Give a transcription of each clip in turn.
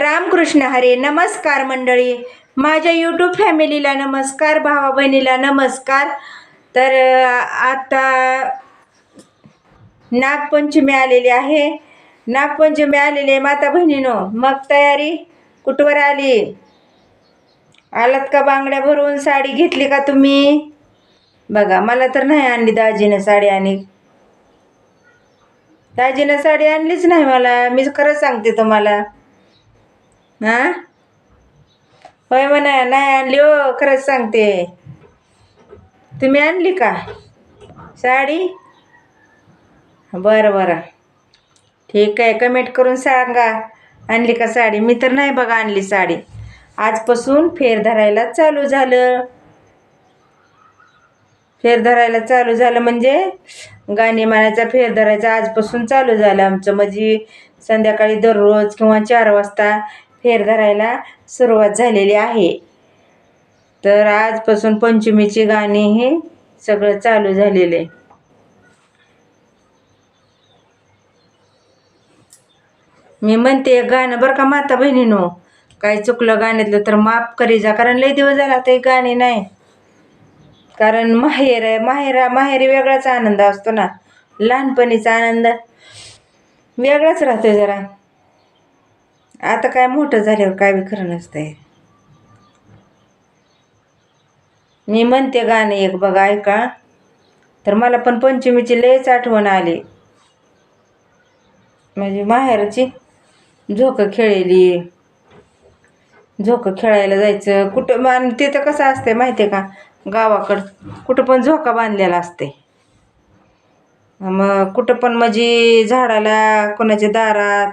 रामकृष्ण हरे नमस्कार मंडळी. माझ्या यूट्यूब फॅमिलीला नमस्कार भावा बहिणीला नमस्कार. तर आता नागपंचमी आलेली आहे. नागपंचमी आलेली आहे माता बहिणीनो. मग तयारी कुठवर आली? आलात का बांगड्या भरून? साडी घेतली का तुम्ही? बघा मला तर नाही आणली दाजीनं साडी आणि दाजीनं साडी आणलीच नाही मला. मी खरंच सांगते तुम्हाला. हा? होय म्हणा नाही आणली हो खरंच सांगते. तुम्ही आणली का? साडी? बरं बरं. ठीक आहे कमेंट करून सांगा. आणली का साडी? मी तर नाही बघा आणली साडी. आजपासून फेर धरायला चालू झालं. फेर धरायला चालू झालं म्हणजे गाणी म्हणायचा फेर धरायचा आजपासून चालू झालं आमचं. म्हणजे संध्याकाळी दररोज किंवा चार वाजता फेर धरायला सुरुवात झालेली आहे. तर आजपासून पंचमीची गाणी हे सगळं चालू झालेलं. आहे मी म्हणते एक गाणं बरं का माता बहिणीनो काही चुकलं गाण्यातलं तर माफ करी जा कारण लई दिवस झाला ते गाणी नाही. कारण माहेर आहे माहेरा माहेरी वेगळाच आनंद असतो ना. लहानपणीचा आनंद वेगळाच राहतो जरा. आता काय मोठं झाल्यावर काय बी खरं नसतंय. मी म्हणते गाणं एक बघा ऐका. तर मला पण पंचमीची लयच आठवण आली. म्हणजे माहेरची झोकं खेळलेली झोकं खेळायला जायचं. कुठं आणि तिथं कसं असतंय माहिती आहे का? गावाकडं कुठं पण झोका बांधलेला असते मग कुठं पण म्हणजे झाडाला कोणाच्या दारात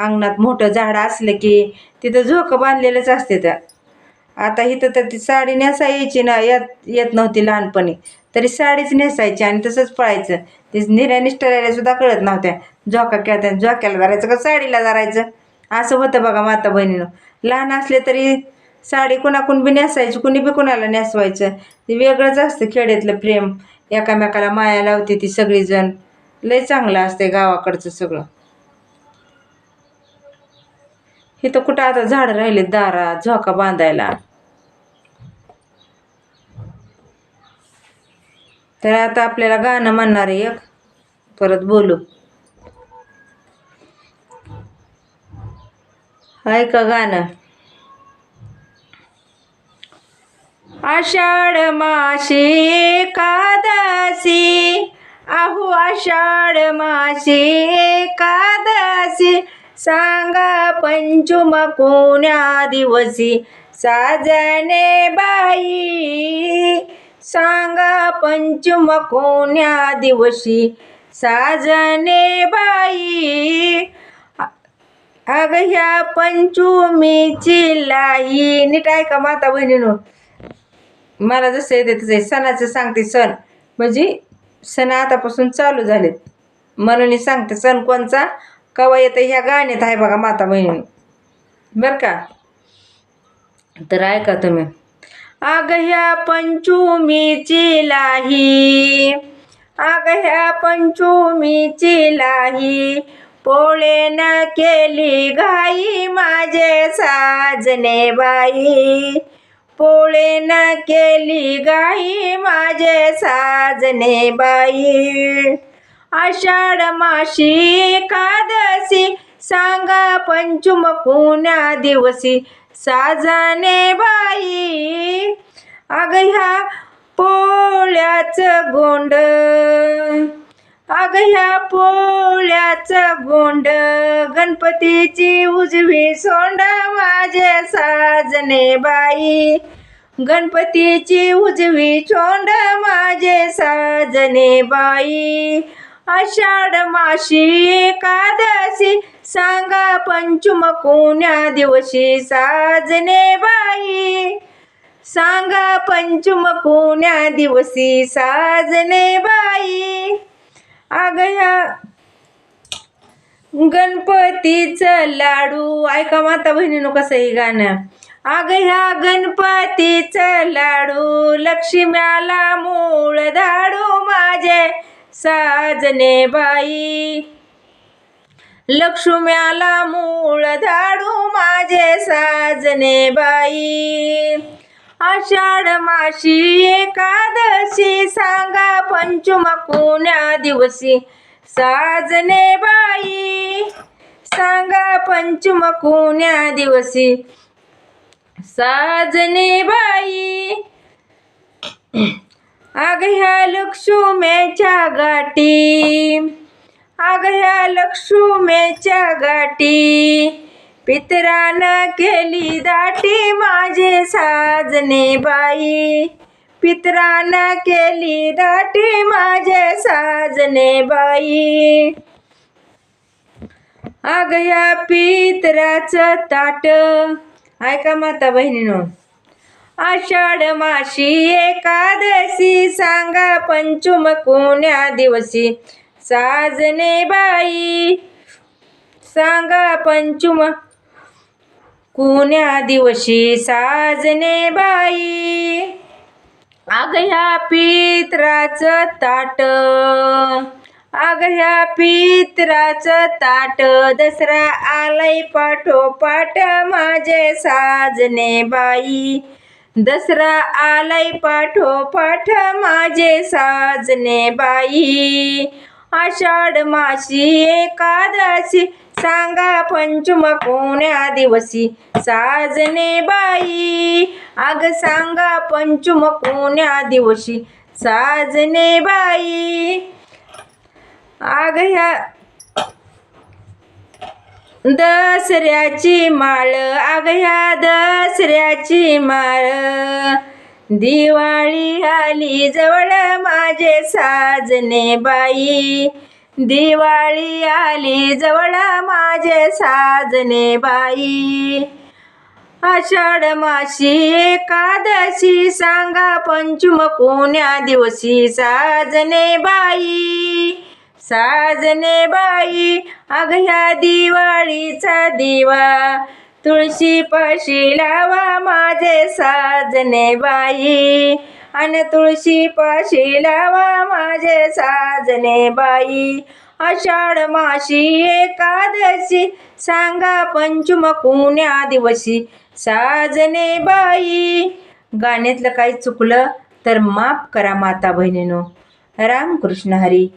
अंगणात मोठं झाड असलं की तिथं झोकं बांधलेलंच असते त्या. आता इथं तर ती साडी नेसायची ना येत येत नव्हती लहानपणी. तरी साडीच नेसायची आणि तसंच पळायचं. ते निर्या निष्ठरायला सुद्धा कळत नव्हत्या. झोका खेळताना झोक्याला धरायचं का साडीला धरायचं? असं होतं बघा माता बहिणीनं. लहान असले तरी साडी कुणाकून बी नेसायची कुणी बी कुणाला नेसवायचं. ते वेगळंच असतं खेड्यातलं प्रेम. एकामेकाला माया लावते ती सगळीजण. लय चांगलं असते गावाकडचं सगळं. इथं कुठं आता झाडं राहिले दारात झोका बांधायला. तर आता आपल्याला गाणं म्हणणार आहे एक. परत बोलू. ऐका गाणं. आषाढ माशी एकादशी. आहो आषाढ माशी एकादशी. सांगा पंचुम कोण्या दिवशी? साजने बाई सांगा पंचुम कोण्या दिवशी? साजने बाई अग ह्या पंचमीची लाई. नीट ऐका माता बहिणीनो. मला जसं येते तसं आहे. सणाचं सांगते सण. म्हणजे सण आतापासून चालू झालेत. म्हणून मी सांगते सण कोणचा? कवा येतं ह्या गाण्यात आहे बघा माता बहिणी. बरं का? तर ऐका तुम्ही. अग ह्या पंचमीची लाही. अग ह्या पंचमीची लाही. पोळेन केली घाई माझे साजने बाई. पोळेन केली गाई माझे साजने बाई. आषाढ माशी एकादशी. सांगा पंचुम कोण्या दिवशी. साजाने बाई. अग ह्या पोळ्याचं गोंड. अग ह्या पोळ्याचं गोंड. गणपतीची उजवी सोंड माझे साजने बाई. गणपतीची उजवी सोंड माझे साजने बाई. आषाढ माशी एकादशी सांगा पंचम कोण्या दिवशी साजने बाई? सांगा पंचम कोण्या दिवशी साजने बाई? आगया गणपतीचं लाडू ऐका माता बहिणीनो कसं आहे गाणं? अग ह्या गणपतीचं लाडू लक्ष्म्याला मूळ धाडू माझे. साजने बाई. लक्ष्म्याला मूळ धाडू माझे साजने बाई. आषाढ माशी एकादशी सांगा पंचमा कोण्या दिवशी. साजने बाई. सांगा पंचम कोण्या दिवशी. साजने बाई. अग ह्या लक्ष्मेच्या गाठी. अग ह्या लक्ष्मेच्या गाठी. पितरानं केली दाटी माझे साजने बाई. पितरानं केली दाटी माझे साजने बाई. अग या पितराचं ताट. ऐका माता बहिणीनो आषाढ माशी एकादशी सांगा पंचुम कोण्या दिवशी? साजने बाई सांगा पंचुम कुण्या दिवशी? साजने बाई. अग ह्या ताट अग ह्या ताट दसरा आलाय पाठोपाठ माझे साजने बाई. दसरा आलाय पाठोपाठ माझे साजने बाई. आषाढ माशी एकादशी सांगा पंचम कोण्या दिवशी साजने बाई. अग सांगा पंचम कोण्या दिवशी साजने बाई. अग ह्या दसऱ्याची माळ अगह्या दसऱ्याची माळ. दिवाळी आली जवळ माझे साजने बाई. दिवाळी आली जवळ माझे साजने बाई. आषाढ माशी एकादशी सांगा पंचम कोण्या दिवशी साजने बाई. साजने बाई अग ह्या दिवाळीचा दिवा. तुळशी पाशी लावा माझे साजने बाई. आणि तुळशी पाशी लावा माझे साजने बाई. आषाढ माशी एकादशी सांगा पंचम कुण्या दिवशी. साजने बाई. गाण्यातलं काही चुकलं तर माफ करा माता बहिणीनो. रामकृष्ण हरी.